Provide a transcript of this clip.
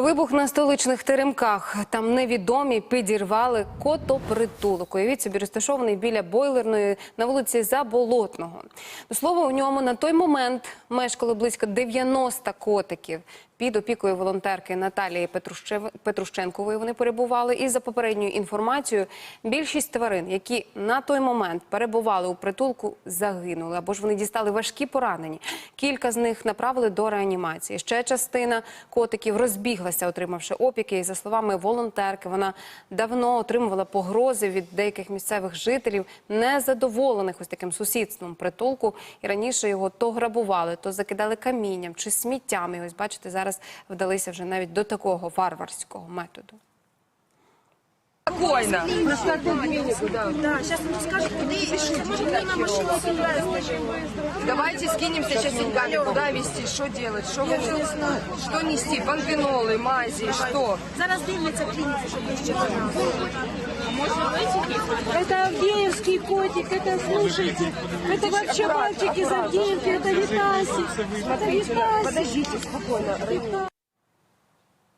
Вибух на столичних теремках. Там невідомі підірвали котопритулок. Уявіть собі, розташований біля бойлерної на вулиці Заболотного. До слова, у ньому на той момент мешкало близько 90 котиків. Під опікою волонтерки Наталії Петрущенкової вони перебували. І за попередньою інформацією, більшість тварин, які на той момент перебували у притулку, загинули або ж вони дістали важкі поранені. Кілька з них направили до реанімації. Ще частина котиків розбіглася, отримавши опіки. І за словами волонтерки, вона давно отримувала погрози від деяких місцевих жителів, незадоволених ось таким сусідством притулку. І раніше його то грабували, то закидали камінням чи сміттям. І ось бачите, зараз вдалися вже навіть до такого варварського методу. Спокойно. Да, сейчас мне скажут, куда и Может, на машину отвезти. Давайте скинемся сейчас деньгами. Куда везти? Что делать? Что, вы- что нести? Панфенолы, мази, что? Зараз дивляться в клініку, щоб ще Это Авдеевский котик, это, слушайте, это вообще мальчик из Авдеевки, это Витасик, это Витасик. Подождите, спокойно.